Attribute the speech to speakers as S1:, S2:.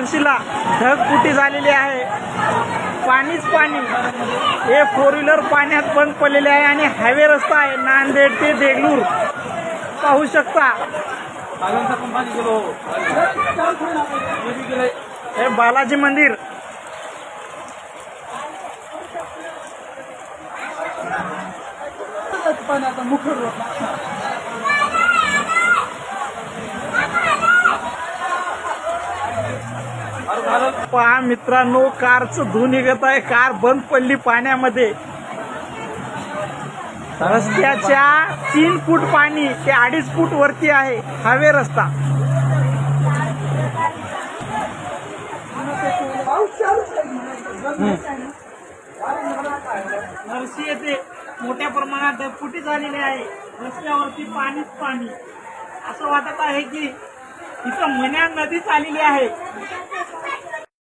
S1: वर्षीला ढगफुटी झालेली आहे? पाणीच पाणी. हे फोर व्हीलर पाण्यात बंद पडलेले आहे आणि हायवे रस्ता आहे नांदेड ते देगलूर. पाहू शकता. हे बालाजी मंदिर. पहा मित्रांनो कारचं धून निघत आहे. कार बंद पडली पाण्यामध्ये. रस्त्याच्या तीन फूट पाणी ते अडीच फूट वरती आहे. हवे रस्ता. नरसी येथे मोठ्या प्रमाणात ढगफुटी झालेली आहे. रस्त्यावरती पाणीच पाणी. असं वाटत आहे की इथं मन्या नदीच आलेली आहे.